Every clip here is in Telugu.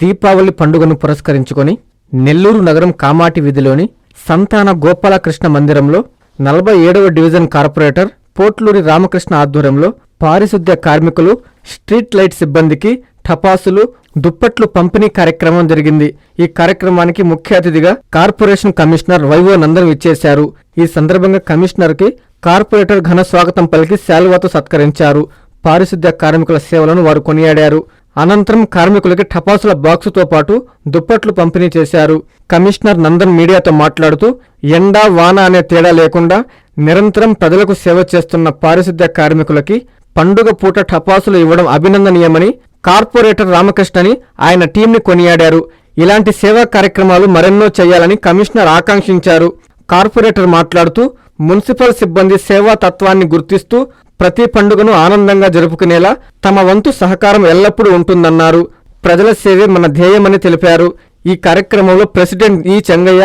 దీపావళి పండుగను పురస్కరించుకొని నెల్లూరు నగరం కామాటి వీధిలోని సంతాన గోపాలకృష్ణ మందిరంలో నలభై ఏడవ డివిజన్ కార్పొరేటర్ పోట్లూరి రామకృష్ణ ఆధ్వర్యంలో పారిశుద్ధ్య కార్మికులు స్ట్రీట్ లైట్ సిబ్బందికి టపాసులు దుప్పట్లు పంపిణీ కార్యక్రమం జరిగింది. ఈ కార్యక్రమానికి ముఖ్య అతిథిగా కార్పొరేషన్ కమిషనర్ వైవో నందన్ విచ్చేశారు. ఈ సందర్భంగా కమిషనర్కి కార్పొరేటర్ ఘన స్వాగతం పలికి శాలువాతో సత్కరించారు. పారిశుద్ధ్య కార్మికుల సేవలను వారు కొనియాడారు. అనంతరం కార్మికులకి టపాసుల బాక్సుతో పాటు దుప్పట్లు పంపిణీ చేశారు. కమిషనర్ నందన్ మీడియాతో మాట్లాడుతూ ఎండా వాన అనే తేడా లేకుండా నిరంతరం ప్రజలకు సేవ చేస్తున్న పారిశుద్ధ్య కార్మికులకి పండుగ పూట టపాసులు ఇవ్వడం అభినందనీయమని కార్పొరేటర్ రామకృష్ణని ఆయన టీంని కొనియాడారు. ఇలాంటి సేవా కార్యక్రమాలు మరెన్నో చేయాలని కమిషనర్ ఆకాంక్షించారు. కార్పొరేటర్ మాట్లాడుతూ మున్సిపల్ సిబ్బంది సేవా తత్వాన్ని గుర్తిస్తూ ప్రతి పండుగను ఆనందంగా జరుపుకునేలా తమ వంతు సహకారం ఎల్లప్పుడూ ఉంటుందన్నారు. ప్రజల సేవే మన ధ్యేయమని తెలిపారు. ఈ కార్యక్రమంలో ప్రెసిడెంట్ ఈ Chengaiah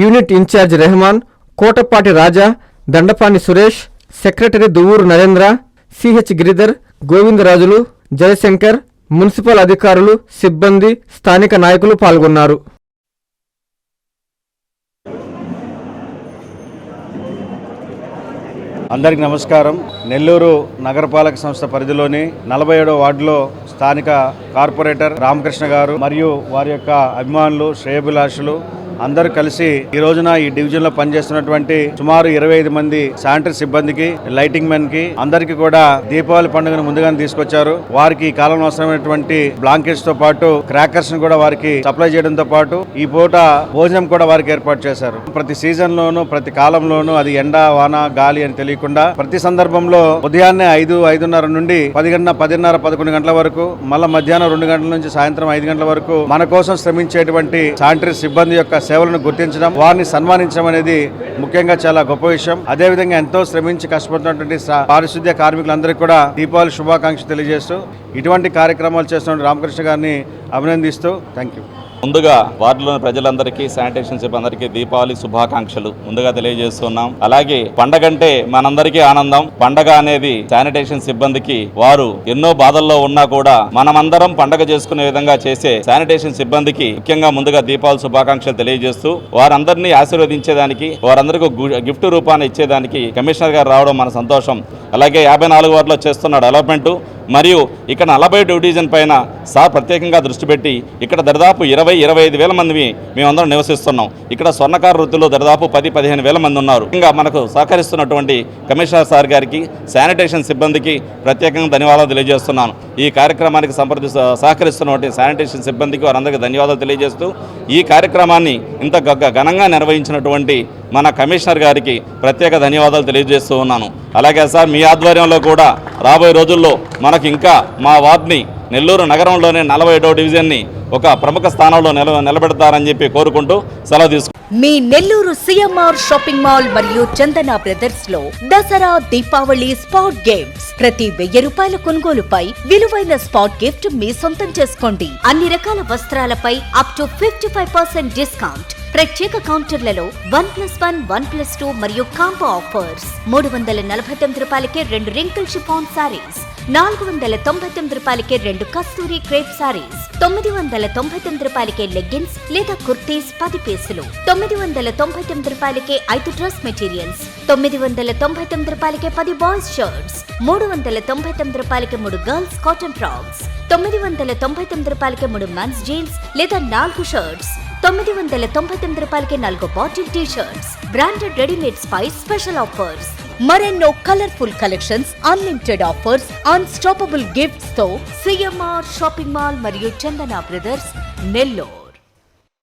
unit incharge Rahman Kotapati Raja Dandapani Suresh secretary Duvvuru Narendra CH Giridhar Govindarajulu Jayashankar municipal అధికారులు సిబ్బంది స్థానిక నాయకులు పాల్గొన్నారు. అందరికి నమస్కారం. నెల్లూరు నగరపాలక సంస్థ పరిధిలోని నలభై ఏడో వార్డులో స్థానిక కార్పొరేటర్ రామకృష్ణ గారు మరియు వారి యొక్క అభిమానులు శ్రేయభిలాషులు అందరూ కలిసి ఈ రోజున ఈ డివిజన్లో పనిచేస్తున్నటువంటి సుమారు ఇరవై ఐదు మంది శానిటరీ సిబ్బందికి లైటింగ్ మెన్కి అందరికి కూడా దీపావళి పండుగను ముందుగానే తీసుకొచ్చారు. వారికి ఈ కాలంలో అవసరమైనటువంటి బ్లాంకెట్స్తో పాటు క్రాకర్స్ను కూడా వారికి సప్లై చేయడంతో పాటు ఈ పూట భోజనం కూడా వారికి ఏర్పాటు చేశారు. ప్రతి సీజన్ లోను ప్రతి కాలంలోనూ అది ఎండ వాన గాలి అని తెలియకుండా ప్రతి సందర్భంలో ఉదయాన్నే ఐదు ఐదున్నర నుండి పది గంటల పదిన్నర పదకొండు గంటల వరకు మళ్ళా మధ్యాహ్నం రెండు గంటల నుంచి సాయంత్రం ఐదు గంటల వరకు మన కోసం శ్రమించేటువంటి శానిటరీ సిబ్బంది యొక్క సేవలను గుర్తించడం వారిని సన్మానించడం అనేది ముఖ్యంగా చాలా గొప్ప విషయం. అదేవిధంగా ఎంతో శ్రమించి కష్టపడుతున్నటువంటి పారిశుద్ధ్య కార్మికులందరికీ కూడా దీపావళి శుభాకాంక్షలు తెలియజేస్తూ ఇటువంటి కార్యక్రమాలు చేస్తున్న రామకృష్ణ గారిని అభినందిస్తూ థ్యాంక్ యూ ముందుగా వార్డులోని ప్రజలందరికీ శానిటేషన్ సిబ్బందరికీ దీపావళి శుభాకాంక్షలు ముందుగా తెలియజేస్తున్నాం. అలాగే పండగ అంటే మనందరికీ ఆనందం. పండగ అనేది శానిటేషన్ సిబ్బందికి వారు ఎన్నో బాధల్లో ఉన్నా కూడా మనమందరం పండగ చేసుకునే విధంగా చేసే శానిటేషన్ సిబ్బందికి ముఖ్యంగా ముందుగా దీపావళి శుభాకాంక్షలు తెలియజేస్తూ వారందరినీ ఆశీర్వదించేదానికి వారందరికీ గిఫ్ట్ రూపాన్ని ఇచ్చేదానికి కమిషనర్ గారు రావడం మన సంతోషం. అలాగే యాభై నాలుగు వార్డులో చేస్తున్న డెవలప్మెంట్ మరియు ఇక్కడ నలభై డివిజన్ పైన సార్ ప్రత్యేకంగా దృష్టి పెట్టి ఇక్కడ దరిదాపు ఇరవై ఇరవై ఐదు వేల మంది మేమందరం నివసిస్తున్నాం. ఇక్కడ స్వర్ణకార వృత్తిలో దరిదాపు పది పదిహేను వేల మంది ఉన్నారు. ఇంకా మనకు సహకరిస్తున్నటువంటి కమిషనర్ సార్ గారికి శానిటేషన్ సిబ్బందికి ప్రత్యేకంగా ధన్యవాదాలు తెలియజేస్తున్నాను. ఈ కార్యక్రమానికి సంప్రది సహకరిస్తున్నటువంటి శానిటేషన్ సిబ్బందికి వారందరికీ ధన్యవాదాలు తెలియజేస్తూ ఈ కార్యక్రమాన్ని ఇంత ఘనంగా నిర్వహించినటువంటి మన కమిషనర్ గారికి ప్రత్యేక ధన్యవాదాలు తెలియజేస్తూ ఉన్నాను. అలాగే సార్ మీ ఆధ్వర్యంలో కూడా రాబోయే రోజుల్లో మనకు ఇంకా మా వార్డ్ని నెల్లూరు నగరంలోనే నలభై ఏడవ డివిజన్ని ఒక ప్రముఖ స్థానంలో నిల నిలబెడతారని చెప్పి కోరుకుంటూ సెలవు తీసుకు మీ నెల్లూరు సిఎంఆర్ షాపింగ్ మాల్ మరియు చందన బ్రదర్స్లో దసరా దీపావళి స్పాట్ గేమ్స్. ప్రతి వెయ్యి రూపాయల కొనుగోలుపై విలువైన స్పాట్ గిఫ్ట్ మీ సొంతం చేసుకోండి. అన్ని రకాల వస్త్రాలపై up to fifty five percent discount ప్రత్యేక కౌంటర్లలో one plus one one plus two మరియు కాంబో ఆఫర్స్. మూడు వందల నలభై తొమ్మిది రూపాయలకే రెండు రింకిల్ షిఫాన్ సారీస్. నాలుగు వందల తొంభై తొమ్మిది రూపాయలకే రెండు కస్తూరి క్రేప్ సారీస్. తొమ్మిది వందల తొంభై తొమ్మిది రూపాయలకే లెగ్గిన్స్ లేదా కుర్తీస్ పది పీసులు. తొమ్మిది వందల తొంభై తొమ్మిది రూపాయలకే ఐదు డ్రెస్ మెటీరియల్స్. తొమ్మిది వందల తొంభై తొమ్మిది రూపాయలకే పది బాయ్స్ షర్ట్స్. మూడు వందల తొంభై తొమ్మిది రూపాయలకే మూడు గర్ల్స్ కాటన్ ఫ్రాక్స్. తొమ్మిది వందల తొంభై తొమ్మిది రూపాయలకే మూడు మెన్స్ జీన్స్ లేదా నాలుగు షర్ట్స్. తొమ్మిది వందల తొంభై తొమ్మిది రూపాయలకి నాలుగు bottle T shirts branded readymade పై స్పెషల్ ఆఫర్స్ మరెన్నో colourful collections unlimited offers unstoppable గిఫ్ట్స్తో CMR shopping mall మరియు చందన బ్రదర్స్ నెల్లూరు